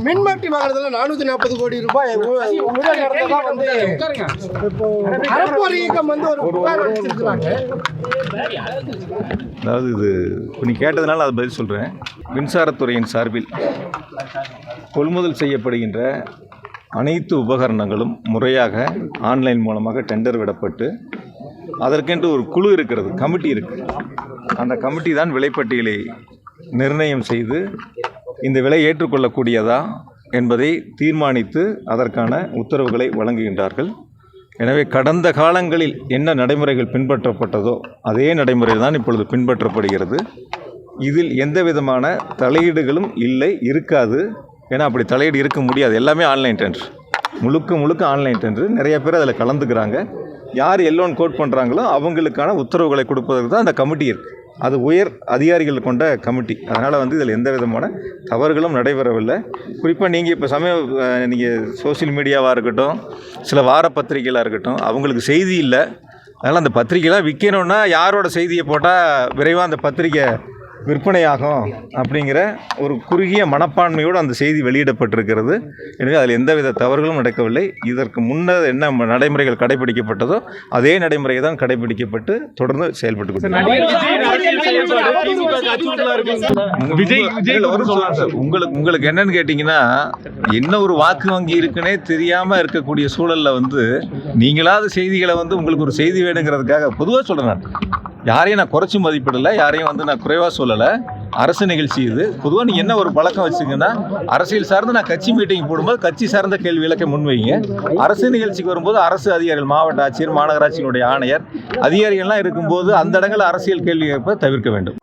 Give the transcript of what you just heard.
மின்மாற்றி வாங்குறதுல நானூத்தி நாற்பது கோடி ரூபாய். வந்து இப்போ அறப்போர் இயக்கம் வந்து ஒரு புகார் அளிச்சிருக்கிறாங்க அதாவது இது நீ கேட்டதுனால அதை பதில் சொல்கிறேன் மின்சாரத்துறையின் சார்பில் கொள்முதல் செய்யப்படுகின்ற அனைத்து உபகரணங்களும் முறையாக ஆன்லைன் மூலமாக டெண்டர் விடப்பட்டு அதற்கென்று ஒரு குழு இருக்கிறது கமிட்டி இருக்குது அந்த கமிட்டி தான் விலைப்பட்டியலை நிர்ணயம் செய்து இந்த விலை ஏற்றுக்கொள்ளக்கூடியதா என்பதை தீர்மானித்து அதற்கான உத்தரவுகளை வழங்குகின்றார்கள். எனவே கடந்த காலங்களில் என்ன நடைமுறைகள் பின்பற்றப்பட்டதோ அதே நடைமுறை தான் இப்பொழுது பின்பற்றப்படுகிறது. இதில் எந்த விதமான தலையீடுகளும் இல்லை இருக்காது. ஏன்னா அப்படி தலையீடு இருக்க முடியாது. எல்லாமே ஆன்லைன் டெண்டர். முழுக்க முழுக்க ஆன்லைன் டெண்டர். நிறைய பேர் அதில் கலந்துக்கிறாங்க. யார் எல்லோன் கோட் பண்ணுறாங்களோ அவங்களுக்கான உத்தரவுகளை கொடுப்பதற்கு தான் அந்த கமிட்டி இருக்குது அது உயர் அதிகாரிகள் கொண்ட கமிட்டி. அதனால் வந்து இதில் எந்த விதமான தவறுகளும் நடைபெறவில்லை. குறிப்பாக நீங்கள் இப்போ சமய நீங்கள் சோஷியல் மீடியாவாக இருக்கட்டும் சில வார பத்திரிகைகளாக இருக்கட்டும் அவங்களுக்கு செய்தி இல்லை. அதனால் அந்த பத்திரிக்கைலாம் விற்கணுன்னா யாரோட செய்தியை போட்டால் விரைவாக அந்த பத்திரிக்கை விற்பனையாகும் அப்படிங்கிற ஒரு குறுகிய மனப்பான்மையோடு அந்த செய்தி வெளியிடப்பட்டிருக்கிறது எனவே அதில் எந்தவித தவறுகளும் நடக்கவில்லை இதற்கு முன்னர் என்ன நடைமுறைகள் கடைபிடிக்கப்பட்டதோ அதே நடைமுறை தான் கடைபிடிக்கப்பட்டு தொடர்ந்து செயல்பட்டு கொண்டிருக்கிறது. விஜய் விஜய் விஜய் இல்ல, ஒரு நிமிஷம் சார். உங்களுக்கு உங்களுக்கு என்னன்னு கேட்டிங்கன்னா என்ன ஒரு வாக்கு வங்கி இருக்குன்னே தெரியாம இருக்கக்கூடிய சூழல்ல வந்து நீங்களாவது செய்திகளை வந்து உங்களுக்கு ஒரு செய்தி வேணுங்கிறதுக்காக பொதுவாக சொல்றேன் யாரையும் நான் குறைச்சி மதிப்பிடலை யாரையும் வந்து நான் குறைவாக சொல்லலை. அரசு நிகழ்ச்சி இது. பொதுவாக நீங்கள் என்ன ஒரு பழக்கம் வச்சுங்கன்னா அரசியல் சார்ந்து நான் கட்சி மீட்டிங் போடும்போது கட்சி சார்ந்த கேள்வி விளக்க முன்வைங்க அரசு நிகழ்ச்சிக்கு வரும்போது அரசு அதிகாரிகள் மாவட்ட ஆட்சியர் மாநகராட்சியினுடைய ஆணையர் அதிகாரிகள்லாம் இருக்கும்போது அந்த இடங்களில் அரசியல் கேள்வி கேட்பதை தவிர்க்க வேண்டும்.